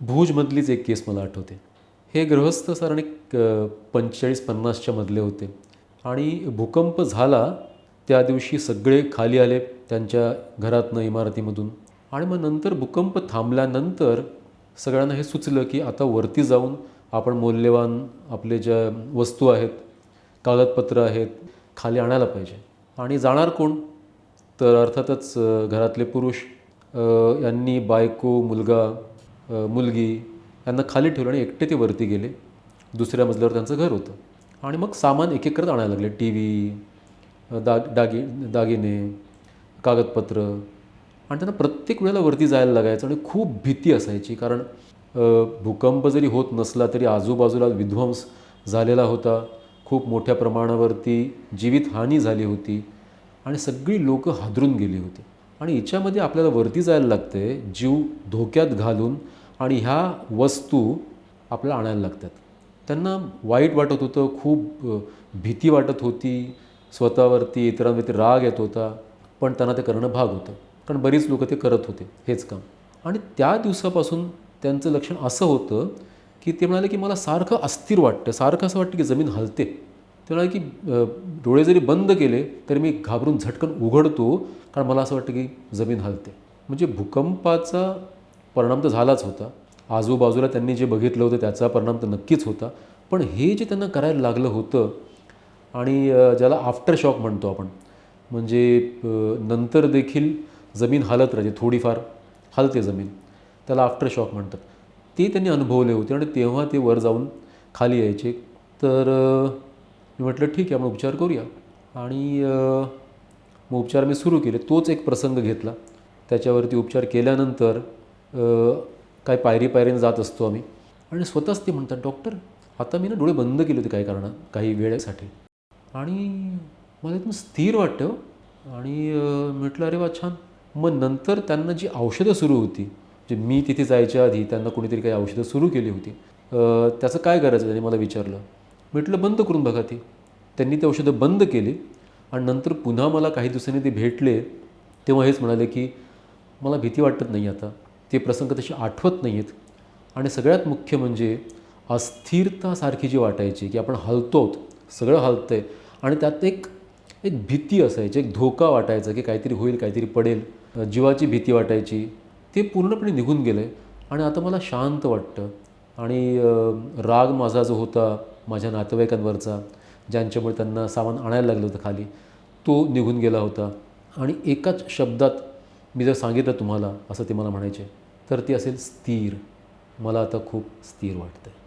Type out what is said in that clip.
भुजमधलीच एक केस मला आठवते. हे गृहस्थ साधारण एक पंचेचाळीस पन्नासच्या मधले होते. आणि भूकंप झाला त्या दिवशी सगळे खाली आले त्यांच्या घरातनं इमारतीमधून. आणि मग नंतर भूकंप थांबल्यानंतर सगळ्यांना हे सुचलं की आता वरती जाऊन आपण मौल्यवान आपले ज्या वस्तू आहेत कागदपत्र आहेत खाली आणायला पाहिजे. आणि जाणार कोण? तर अर्थातच घरातले पुरुष यांनी बायको मुलगा मुलगी यांना खाली ठेवलं आणि एकटे ते वरती गेले. दुसऱ्या मजल्यावर त्यांचं घर होतं. आणि मग सामान एक एक करत आणायला लागले. टी व्ही दाग दागी दागिने कागदपत्र. आणि त्यांना प्रत्येक वेळेला वरती जायला लागायचं आणि खूप भीती असायची. कारण भूकंप जरी होत नसला तरी आजूबाजूला विध्वंस झालेला होता. खूप मोठ्या प्रमाणावरती जीवितहानी झाली होती. आणि सगळी लोकं हादरून गेली होती. आणि याच्यामध्ये आपल्याला वरती जायला लागते जीव धोक्यात घालून आणि ह्या वस्तू आपल्याला आणायला लागतात. त्यांना वाईट वाटत होतं खूप भीती वाटत होती स्वतःवरती इतरांवरती राग येत होता पण त्यांना ते करणं भाग होतं. कारण बरीच लोकं ते करत होते हेच काम. आणि त्या दिवसापासून त्यांचं लक्षण असं होतं की ते म्हणाले की मला सारखं अस्थिर वाटतं सारखं असं वाटतं की जमीन हलते. ते म्हणाले की डोळे जरी बंद केले तरी मी घाबरून झटकन उघडतो कारण मला असं वाटतं की जमीन हलते. म्हणजे भूकंपाचा परिणाम तर झालाच होता. आजूबाजूला त्यांनी जे बघितलं होतं त्याचा परिणाम तर नक्कीच होता. पण हे जे त्यांना करायला लागलं होतं आणि ज्याला आफ्टर शॉक म्हणतो आपण म्हणजे नंतर देखील जमीन हालत राहते थोडीफार हलते जमीन त्याला आफ्टर शॉक म्हणतात. ते त्यांनी अनुभवले होते आणि तेव्हा ते वर जाऊन खाली यायचे. तर मी म्हटलं ठीक आहे मग उपचार करूया. आणि मग उपचार मी सुरू केले. तोच एक प्रसंग घेतला. त्याच्यावरती उपचार केल्यानंतर काय पायरी पायरीने जात असतो आम्ही. आणि स्वतःच ते म्हणतात डॉक्टर आता मी ना डोळे बंद केले होते काही कारणात काही वेळेसाठी. आणि मला एकदम स्थिर वाटतं. आणि म्हटलं अरे वा छान. मग नंतर त्यांना जी औषधं सुरू होती जे मी तिथे जायच्या आधी त्यांना कोणीतरी काही औषधं सुरू केली होती त्याचं काय करायचं त्यांनी मला विचारलं. म्हटलं बंद करून बघा ती. त्यांनी ते औषधं बंद केली. आणि नंतर पुन्हा मला काही दिवसांनी ते भेटले. तेव्हा हेच म्हणाले की मला भीती वाटत नाही आता. ते प्रसंग तसे आठवत नाही आहेत आणि सगळ्यात मुख्य म्हणजे अस्थिरतासारखी जी वाटायची की आपण हलतोत सगळं हलतं आहे आणि त्यात एक एक भीती असायची एक धोका वाटायचा की काहीतरी होईल काहीतरी पडेल. जीवाची भीती वाटायची. ते पूर्णपणे निघून गेलं. आहे आणि आता मला शांत वाटतं. आणि राग माझा जो होता माझ्या नातेवाईकांवरचा ज्यांच्यामुळे त्यांना सामान आणायला लागलं होतं खाली तो निघून गेला होता. आणि एकाच शब्दात मी जर सांगितलं तुम्हाला असं ते मला म्हणायचे तर ती असेल स्थिर. मला आता खूप स्थिर वाटतं आहे